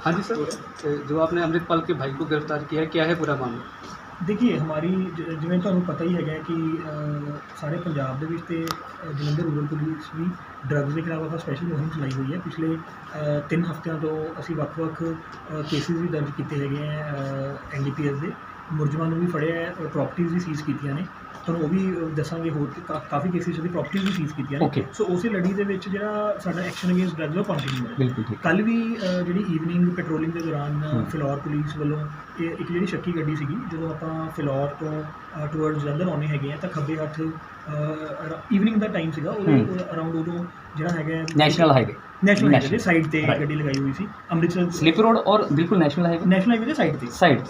हाँ जी सर अ, जो आपने अमृतपाल के भाई को गिरफ्तार किया है क्या है पूरा मामला ਦੇਖੀਏ ਹਮਾਰੀ ਜ- ਜਿਵੇਂ ਤੁਹਾਨੂੰ ਪਤਾ ਹੀ ਹੈਗਾ ਕਿ ਅ, ਸਾਰੇ ਪੰਜਾਬ ਦੇ ਵਿੱਚ ਤੇ ਅ, ਜਲੰਧਰ ਰੂਰਲ ਪੁਲਿਸ ਵੀ ਡਰੱਗਸ ਦੇ ਖਿਲਾਫ ਆਪਾਂ ਸਪੈਸ਼ਲ ਮੁਹਿੰਮ ਚਲਾਈ ਹੋਈ ਹੈ ਪਿਛਲੇ 3 ਹਫ਼ਤਿਆਂ ਤੋਂ ਅਸੀਂ ਵੱਖ-ਵੱਖ ਕੇਸਿਸ ਵੀ ਦਰਜ ਕੀਤੇ ਹੈਗੇ ਆ ਐਨਡੀਪੀਐਸ ਦੇ ਮੁਲਜ਼ਮਾਂ ਨੂੰ ਵੀ ਫੜਿਆ ਹੈ ਪ੍ਰਾਪਰਟੀਆਂ ਵੀ ਸੀਜ਼ ਕੀਤੀਆਂ ਨੇ ਤੁਹਾਨੂੰ ਉਹ ਵੀ ਦੱਸਾਂਗੇ ਹੋਰ ਕਿ ਕਾਫੀ ਕੇਸਿਸ ਦੀ ਪ੍ਰਾਪਰਟੀਆਂ ਵੀ ਸੀਜ਼ ਕੀਤੀਆਂ ਨੇ Okay. ਸੋ ਉਸੇ ਲੜੀ ਦੇ ਵਿੱਚ ਜਿਹੜਾ ਸਾਡਾ ਐਕਸ਼ਨ ਅਗੇਂਸਟ ਡਰੱਗਸ ਉਹ ਕੰਟੀਨਿਊ ਹੈ ਬਿਲਕੁਲ ਠੀਕ ਕੱਲ ਵੀ ਅ, ਜਿਹੜੀ ਈਵਨਿੰਗ ਪੈਟਰੋਲਿੰਗ ਦੇ ਦੌਰਾਨ। ਫਿਲੌਰ ਪੁਲਿਸ ਵੱਲੋਂ ਇਹ ਇੱਕ ਜਿਹੜੀ ਸ਼ੱਕੀ ਗੱਡੀ ਸੀਗੀ ਜਦੋਂ ਆਪਾਂ ਫਿਲੌਰ ਤੋਂ ਟੁਵਰਡਸ ਜਲੰਧਰ ਆਉਣੇ ਹੈਗੇ ਆ ਤਾਂ ਖੱਬੇ ਹੱਥ ਈਵਨਿੰਗ ਦਾ ਟਾਈਮ ਸੀਗਾ ਉਹਦੇ ਹਮ। ਅਰਾਊਂਡ ਉਦੋਂ ਜਿਹੜਾ ਹੈਗਾ ਨੈਸ਼ਨਲ ਹਾਈਵੇ ਨੈਸ਼ਨਲ ਹਾਈਵੇ ਦੇ ਸਾਈਡ ਤੇ. ਗੱਡੀ ਲਗਾਈ ਹੋਈ ਸੀ ਅੰਮ੍ਰਿਤਸਰ ਸਲਿਪ ਰੋਡ ਔਰ ਬਿਲਕੁਲ ਨੈਸ਼ਨਲ ਹਾਈਵੇ ਨੈਸ਼ਨਲ ਹਾਈਵੇ ਦੇ ਸਾਈਡ ਤੇ। ਸਾਈਡ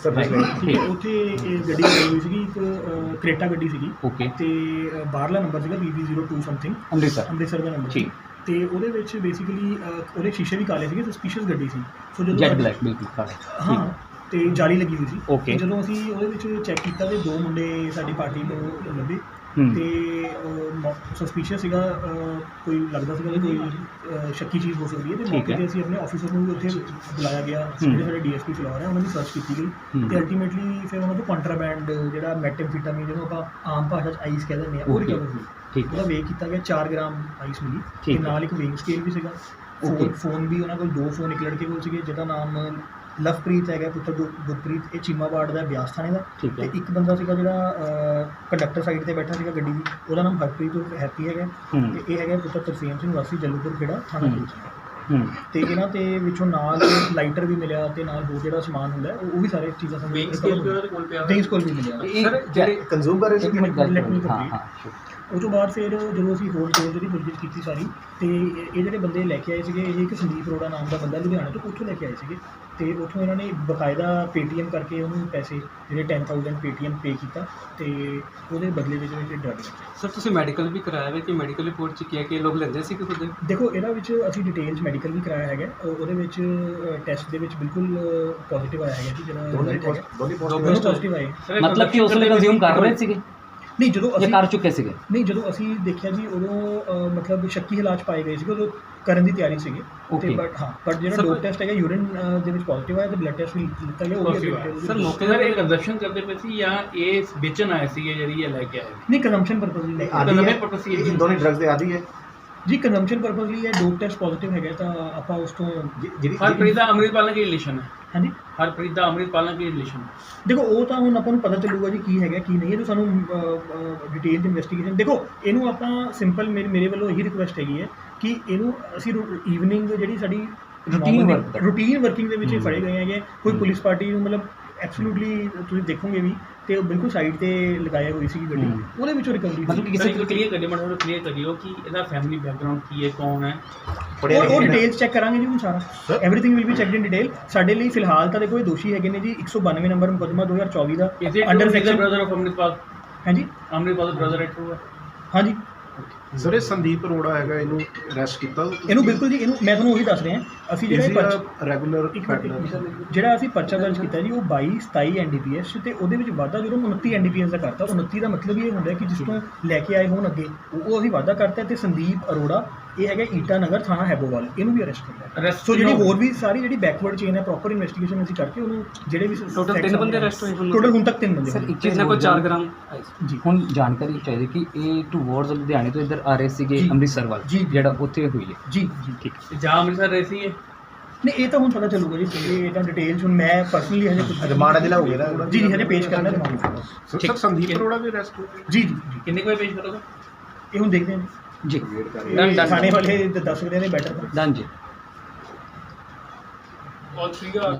ਠੀਕ ਉੱਥੇ ਇਹ ਗੱਡੀ ਲਗਾਈ ਹੋਈ ਸੀਗੀ ਇੱਕ ਕ੍ਰੇਟਾ ਗੱਡੀ ਸੀਗੀ। ਓਕੇ ਤੇ ਬਾਹਰਲਾ ਨੰਬਰ ਸੀਗਾ BB02 ਸਮਥਿੰਗ ਅੰਮ੍ਰਿਤਸਰ। ਅੰਮ੍ਰਿਤਸਰ ਦਾ ਨੰਬਰ ਠੀਕ। ਤੇ ਉਹਦੇ ਵਿੱਚ ਬੇਸਿਕਲੀ ਉਹਦੇ ਸ਼ੀਸ਼ੇ ਵੀ ਕਾਲੇ ਸੀਗੇ ਸਸਪੀਸ਼ੀਅਸ ਗੱਡੀ ਸੀ। ਸੋ ਜੈਟ ਜਦੋਂ ਬਲੈਕ ਬਿਲਕੁਲ ਕਾਲਾ। ਹਾਂ। ਤੇ ਜਾਲੀ ਲੱਗੀ ਹੋਈ ਸੀ Okay. ਤੇ ਜਦੋਂ ਅਸੀਂ ਉਹਦੇ ਵਿੱਚ ਚੈੱਕ ਕੀਤਾ ਤੇ ਦੋ ਮੁੰਡੇ ਸਾਡੀ ਪਾਰਟੀ ਨੂੰ ਲੱਭੇ ਹੂੰ ਤੇ ਸਸਪੀਸ਼ੀਅਸ ਸੀਗਾ ਅਹ, ਕੋਈ ਲੱਗਦਾ ਸੀਗਾ ਕਿ ਕੋਈ ਅਹ, ਸ਼ੱਕੀ ਚੀਜ਼ ਹੋ ਸਕਦੀ ਹੈ ਤੇ ਠੀਕ ਮੌਕੇ ਹੈ। ਤੇ ਅਸੀਂ ਆਪਣੇ ਆਫੀਸਰ ਨੂੰ ਵੀ ਉੱਥੇ ਬੁਲਾਇਆ ਗਿਆ ਹੂੰ। ਜਿਹੜੇ ਸਾਡੇ ਡੀਐਸਪੀ ਫਿਲੌਰ ਹੈ ਉਹਨਾਂ ਦੀ ਸਰਚ ਕੀਤੀ ਗਈ ਹੂੰ। ਤੇ ਅਲਟੀਮੇਟਲੀ ਫਿਰ ਉਹਨਾਂ ਤੋਂ ਕੰਟਰਾਬੈਂਡ ਜਿਹੜਾ ਮੈਟੈਮਫੀਟਾਮੀਨ ਜਿਹਨੂੰ ਆਪਾਂ ਆਮ ਭਾਸ਼ਾ 'ਚ ਆਈਸ ਕਹਿ ਦਿੰਦੇ ਆ ਉਹ Okay. ਰਿਕਵਰ ਹੋਈ ਠੀਕ ਉਹਦਾ ਵੇਖ ਕੀਤਾ ਗਿਆ 4 ਗ੍ਰਾਮ ਆਈਸ ਮਿਲੀ ਠੀਕ ਤੇ ਹੈ। ਨਾਲ ਇੱਕ ਵੇਗ ਸਕੇਲ ਵੀ ਸੀਗਾ Okay. ਫੋਨ ਫੋਨ ਵੀ ਉਹਨਾਂ ਕੋਲ ਦੋ ਫੋਨ ਇੱਕ ਲੜਕੇ ਕੋਲ ਸੀਗੇ ਜਿਹਦਾ ਨਾਮ ਲਵਪ੍ਰੀਤ ਹੈਗਾ ਪੁੱਤਰ ਗੁਰ- ਗੁਰਪ੍ਰੀਤ ਇਹ ਚੀਮਾਬਾੜ ਦਾ ਬਿਆਸ ਥਾਣੇ ਦਾ ਠੀਕ ਤੇ ਹੈ ਇੱਕ ਬੰਦਾ ਸੀਗਾ ਜਿਹੜਾ ਕੰਡਕਟਰ ਸਾਈਡ ਤੇ ਬੈਠਾ ਸੀਗਾ ਗੱਡੀ ਦੀ ਉਹਦਾ ਨਾਮ ਹਰਪ੍ਰੀਤ ਉਰਫ ਹੈਪੀ ਹੈਗਾ ਹੂੰ ਤੇ ਇਹ ਹੈਗਾ ਪੁੱਤਰ ਤਰਸੇਮ ਸਿੰਘ ਵਾਸੀ ਜੱਲੂਪੁਰ ਖੇੜਾ ਥਾਣਾ ਹੂੰ। ਪੁਲਿਸ ਹੂੰ ਤੇ ਇਹਨਾਂ ਤੇ ਵਿੱਚੋਂ ਨਾਲ ਲਾਈਟਰ ਵੀ ਮਿਲਿਆ ਤੇ ਨਾਲ ਹੋਰ ਜਿਹੜਾ ਸਮਾਨ ਹੁੰਦਾ ਹੈ, ਉਹ ਉਹ ਵੀ ਸਾਰੇ ਚੀਜ਼ਾਂ ਸਾਨੂੰ ਉਹਦੇ ਕੋਲ ਪਿਆ ਹੋਇਆ? ਵੀ ਮਿਲਿਆ ਇਹ ਸਰ ਜਿਹੜੇ ਕੰਜ਼ੂਮ ਕਰ ਰਹੇ ਸੀ ਇੱਕ ਮਿੰਟ ਗੱਲ ਕਰੋ। ਹਾਂ. ਹਾਂ. ਉਹ ਤੋਂ ਬਾਅਦ ਫਿਰ ਜਦੋਂ ਅਸੀਂ ਹੋਰ ਕੋਲ ਜਿਹੜੀ ਪੁੱਛਗਿੱਛ ਕੀਤੀ ਸਾਰੀ ਤੇ ਇਹ ਜਿਹੜੇ ਬੰਦੇ ਲੈ ਕੇ ਆਏ ਸੀਗੇ ਇਹ ਇੱਕ ਸੰਦੀਪ ਅਰੋੜਾ ਨਾਮ ਦਾ ਬੰਦਾ ਲੁਧਿਆਣਾ ਤੋਂ ਉੱਥੋਂ ਲੈ ਕੇ ਆਏ ਸੀਗੇ। ਤੇ ਉੱਥੋਂ ਇਹਨਾਂ ਨੇ ਬਕਾਇਦਾ ਪੇਟੀਐਮ ਕਰਕੇ ਉਹਨੂੰ ਪੈਸੇ ਜਿਹੜੇ 10000 ਪੇਟੀਐਮ ਪੇ ਕੀਤਾ ਤੇ ਉਹਦੇ ਬਦਲੇ ਵਿੱਚ ਵਿੱਚ ਡਰਗ ਸਰ ਤੁਸੀਂ ਮੈਡੀਕਲ ਵੀ ਕਰਾਇਆ ਹੈ ਕਿ ਮੈਡੀਕਲ ਰਿਪੋਰਟ ਚ ਕੀ ਹੈ ਕਿ ਲੋਕ ਲੈਂਦੇ ਸੀ ਕਿ ਖੁਦ? ਦੇਖੋ ਇਹਦਾ ਵਿੱਚ ਅਸੀਂ ਡਿਟੇਲਸ ਮੈਡੀਕਲ ਵੀ ਕਰਾਇਆ ਹੈਗਾ। ਉਹ- ਉਹਦੇ ਵਿੱਚ ਟੈਸਟ ਦੇ ਵਿੱਚ ਬਿਲਕੁਲ ਪੋਜ਼ਿਟਿਵ ਆਇਆ ਹੈਗਾ ਜੀ ਜਿਹੜਾ ਦੋਨੇ ਪੋਜ਼ਿਟਿਵ ਆਏ। ਮਤਲਬ ਕਿ ਉਸ ਵੇਲੇ ਕੰਜ਼ਿਊਮ ਕਰ ਰਹੇ ਸੀਗੇ? ਨਹੀਂ ਜਦੋਂ ਜਾਂ ਅਸੀਂ ਕਰ ਚੁੱਕੇ ਸੀਗੇ। ਨਹੀਂ ਜਦੋਂ ਅਸੀਂ ਦੇਖਿਆ ਜੀ ਉਦੋਂ ਅ, ਮਤਲਬ ਸ਼ੱਕੀ ਹਾਲਾਤ 'ਚ ਪਾਏ ਗਏ ਸੀਗੇ ਉਦੋਂ ਕਰਨ ਦੀ ਤਿਆਰੀ ਸੀਗੀ। ਤੇ Okay. ਬਟ ਹਾਂ ਬਟ ਜਿਹੜਾ Sir, ਡੋਪ ਟੈਸਟ ਹੈਗਾ ਯੂਰਿਨ ਦੇ ਵਿੱਚ ਪੋਜ਼ਿਟਿਵ ਆਇਆ ਤੇ ਬਲੱਡ ਟੈਸਟ ਵੀ ਲਿੱਤਾ ਗਿਆ ਉਹ ਵੀ ਅੱਗੇ ਸਰ ਸਰ ਮੌਕੇ ਤੇ ਇਹ ਕੰਜ਼ਪਸ਼ਨ ਕਰਦੇ ਪਏ ਸੀ ਜਾਂ ਇਹ ਵੇਚਣ ਆਏ ਸੀਗੇ ਜਿਹੜੀ ਇਹ ਲੈ ਕੇ ਆਏ? ਨਹੀਂ ਕੰਜ਼ੰਪਸ਼ਨ ਪਰਪਸ ਲਈ ਕੇ ਆਦੀ ਨਵੇਂ ਹੈ purpose ਸੀ ਇਹ ਦੋਨੇ ਡਰੱਗਸ ਦੇ ਆਦੀ ਹੈ। ਜੀ ਕੰਜ਼ੰਪਸ਼ਨ ਪਰਪਸ ਲਈ ਇਹ ਡੋਪ ਟੈਸਟ ਪੋਜ਼ਿਟਿਵ ਹੈਗਾ ਤਾਂ ਆਪਾਂ ਉਸ ਤੋਂ ਜਿ- ਜਿਹੜੀ ਹਰਪ੍ਰੀਤ ਦਾ ਅੰਮ੍ਰਿਤਪਾਲ ਨਾਲ ਕੀ ਰਿਲੇਸ਼ਨ ਹੈ? ਹਾਂਜੀ ਹਰਪ੍ਰੀਤ ਦਾ ਅੰਮ੍ਰਿਤਪਾਲ ਨਾਲ ਕੀ ਰਿਲੇਸ਼ਨ ਦੇਖੋ ਉਹ ਤਾਂ ਹੁਣ ਆਪਾਂ ਨੂੰ ਪਤਾ ਚੱਲੂਗਾ ਜੀ ਕੀ ਹੈਗਾ ਕੀ ਨਹੀਂ ਇਹ ਤਾਂ ਸਾਨੂੰ ਡਿਟੇਲ ਇਨਵੈਸਟੀਗੇਸ਼ਨ ਦੇਖੋ ਇਹਨੂੰ ਆਪਾਂ ਸਿੰਪਲ ਮੇਰੇ ਮੇਰੇ ਵੱਲੋਂ ਇਹੀ ਰਿਕੁਐਸਟ ਹੈਗੀ ਹੈ ਕਿ ਇਹਨੂੰ ਅਸੀਂ ਈਵਨਿੰਗ ਜਿਹੜੀ ਸਾਡੀ ਦਾ। ਰੂਟੀਨ ਵਰਕਿੰਗ ਦੇ ਵਿੱਚ। ਫੜੇ ਗਏ ਹੈਗੇ ਕੋਈ। ਪੁਲਿਸ ਪਾਰਟੀ ਨੂੰ ਮਤਲਬ ਐਬਸੋਲੂਟਲੀ ਤੁਸੀਂ ਦੇਖੋਗੇ ਵੀ ਤੇ ਉਹ ਬਿਲਕੁਲ ਸਾਈਡ ਤੇ ਲਗਾਇਆ ਹੋਈ ਸੀ ਗੱਡੀ। ਉਹਦੇ ਵਿੱਚੋਂ ਰਿਕਵਰੀ ਮਤਲਬ ਕਿ ਕਿਸੇ ਕਲੀਅਰ ਕਰਿਓ ਮੈਂ ਤੁਹਾਨੂੰ ਕਲੀਅਰ ਕਰਿਓ ਕਿ ਇਹਦਾ ਫੈਮਿਲੀ ਬੈਕਗ੍ਰਾਉਂਡ ਕੀ ਹੈ ਕੌਣ ਹੈ ਪੜਿਆ ਉਹ ਲਿਖਿਆ ਡਿਟੇਲਸ ਚੈੱਕ ਕਰਾਂਗੇ ਜੀ ਹੁਣ ਸਾਰਾ। Everything will be checked in detail ਸਾਡੇ ਲਈ ਫਿਲਹਾਲ ਤਾਂ ਦੇਖੋ ਇਹ ਦੋਸ਼ੀ ਹੈਗੇ ਨੇ ਜੀ 192 ਨੰਬਰ ਮੁਕੱਦਮਾ 2024 ਦਾ। Is it under under section brother of Amritpal ਹਾਂਜੀ ਅੰਮ੍ਰਿਤਪਾਲ ਦਾ ਬ੍ਰਦਰ ਹੈ ਟਰੂ ਹੈ ਹਾਂਜੀ। ਸਰ ਇਹ ਸੰਦੀਪ ਅਰੋੜਾ ਹੈਗਾ ਇਹਨੂੰ ਅਰੈਸਟ ਕੀਤਾ। ਇਹਨੂੰ ਬਿਲਕੁਲ ਜੀ ਇਹਨੂੰ ਮੈਂ ਤੁਹਾਨੂੰ ਉਹੀ ਦੱਸ ਰਿਹਾ। ਅਸੀਂ ਜਿਹੜਾ ਇਹ ਪਰਚ- ਰੈਗੂਲਰ ਇੱਕ ਮਿੰਟ, ਇੱਕ ਮਿੰਟ। ਜਿਹੜਾ ਅਸੀਂ ਪਰਚਾ ਦਰਜ ਕੀਤਾ ਜੀ ਉਹ 22 27 ਐਨਡੀਪੀਐਸ ਤੇ ਉਹਦੇ ਵਿੱਚ ਵਾਧਾ ਜਦੋਂ 29 ਐਨਡੀਪੀਐਸ ਦਾ ਕਰਤਾ 29 ਦਾ ਮਤਲਬ ਇਹ ਹੁੰਦਾ ਕਿ ਜਿਸ ਤੋਂ ਲੈ ਕੇ ਆਏ ਹੋਣ ਅੱਗੇ ਉਹ ਉਹ ਅਸੀਂ ਵਾਧਾ ਕਰਤਾ ਤੇ ਸੰਦੀਪ ਅਰੋੜਾ ਇਹ ਹੈਗਾ ਈਟਾ ਨਗਰ ਥਾਣਾ ਹੈਬੋਵਾਲ ਇਹਨੂੰ ਵੀ ਅਰੈਸਟ ਕੀਤਾ। Arrest ਸੋ ਜਿਹੜੀ ਕਿਉਂ? ਹੋਰ ਵੀ ਸਾਰੀ ਜਿਹੜੀ ਬੈਕਵਰਡ ਚੇਨ ਹੈ ਪ੍ਰੋਪਰ ਇਨਵੈਸਟੀਗੇਸ਼ਨ ਅਸੀਂ ਕਰਕੇ ਉਹਨੂੰ ਜਿਹੜੇ ਵੀ Total ਤਿੰਨ ਬੰਦੇ arrest ਹੋਏ ਹੁਣ? ਟੋਟਲ ਹੁਣ ਤੱਕ ਤਿੰਨ ਬੰਦੇ ਸਰ ਹੋਏ। ਇੱਕ ਜਿਸ ਨੇ ਕੋਈ 4 ਗ੍ਰਾਮ ਆਈ ਸੀ। ਜੀ। ਹੁਣ ਜਾਣਕਾਰੀ ਚਾਹੀਦੀ ਕਿ ਇਹ ਟੂਵਰਡਸ ਲੁਧਿਆਣੇ ਤੋਂ ਇੱਧਰ ਆ ਰਹੇ ਸੀਗੇ ਜੀ। ਅੰਮ੍ਰਿਤਸਰ ਵੱਲ ਜੀ। ਜਿਹੜਾ ਉੱਥੇ ਹੋਈ ਹੈ। ਜੀ ਜੀ। ਠੀਕ ਤੇ ਜਾਂ ਅੰਮ੍ਰਿਤਸਰ ਰਹੇ ਸੀ ਇਹ ਨਹੀਂ ਇਹ ਤਾਂ ਹੁਣ ਪਤਾ ਚੱਲੂਗਾ ਜੀ ਇਹ ਤਾਂ ਡਿਟੇਲਸ ਹੁਣ ਮੈਂ ਪਰਸਨਲੀ ਹਜੇ ਕੁਝ ਰਿਮਾਂਡ ਅਜੇ ਲਾਓਗੇ ਨਾ। ਜੀ ਜੀ ਹਜੇ ਪੇਸ਼ ਕਰਨਾ ਰਿਮਾਂਡ ਸਰ ਸੰਦੀਪ ਅਰੋੜਾ ਵੀ ਅਰੈਸਟ ਹੋ ਗਿਆ ਜੀ ਜੀ। ਜੀ ਕਿੰਨੇ ਕੋਈ ਪੇਸ਼ ਕਰੋਗੇ? ਇਹ ਹੁਣ ਦੇਖਦੇ ਹਾਂ ਜੀ। ਇਹ done. ਥਾਣੇ ਵਾਲੇ ਦੱਸ ਸਕਦੇ ਨੇ ਬੈਟਰ ਡਨ ਜੀ। ਔਰ ਸੀਗਾ